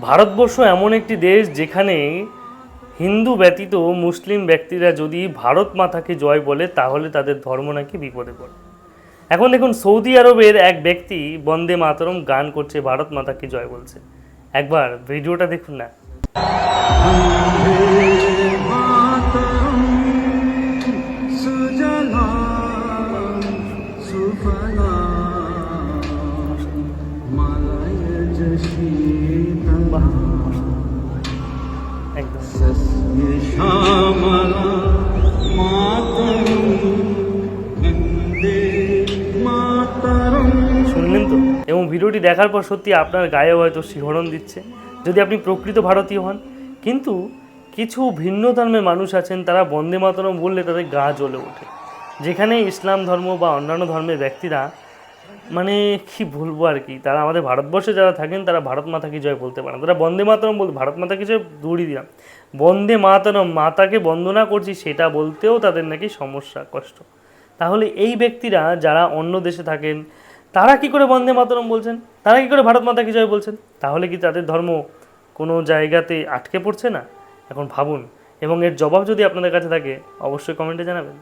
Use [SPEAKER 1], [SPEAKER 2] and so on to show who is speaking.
[SPEAKER 1] ভারতবর্ষ এমন একটি দেশ যেখানে হিন্দু ব্যতীত মুসলিম ব্যক্তিরা যদি ভারত মাতাকে জয় বলে, তাহলে তাদের ধর্ম নাকি বিপদে পড়ে। এখন দেখুন, সৌদি আরবের এক ব্যক্তি বন্দে মাতরম গান করছে, ভারত মাতাকে জয় বলছে। একবার ভিডিওটা দেখুন না।
[SPEAKER 2] মালায়
[SPEAKER 1] শুনলেন তো? এবং ভিডিওটি দেখার পর সত্যি আপনার গায়ে হয়তো শিহরণ দিচ্ছে, যদি আপনি প্রকৃত ভারতীয় হন। কিন্তু কিছু ভিন্ন ধর্মের মানুষ আছেন, তারা বন্দে মাতরম বললে তাদের গা জ্বলে ওঠে। যেখানে ইসলাম ধর্ম বা অন্যান্য ধর্মের ব্যক্তিরা মানে কি বলব আর কি? তারা আমাদের ভারতবর্ষে যারা থাকেন, তারা ভারত মাতা কি জয় বলতে পারেন তারা বন্দে মাতরম বলতে ভারত মাতা কি জয় দৌড়ি দিলাম। বন্দে মাতরম, মাতাকে বন্দনা করছি সেটা বলতেও তাদের নাকি সমস্যা, কষ্ট। তাহলে এই ব্যক্তিরা যারা অন্য দেশে থাকেন, তারা কি করে বন্দে মাতরম বলছেন? তারা কি করে ভারত মাতা কি জয় বলছেন? তাহলে কি তাদের ধর্ম কোনো জায়গাতে আটকে পড়ছে না? এখন ভাবুন, এবং এর জবাব যদি আপনাদের কাছে থাকে, অবশ্যই কমেন্টে জানাবেন।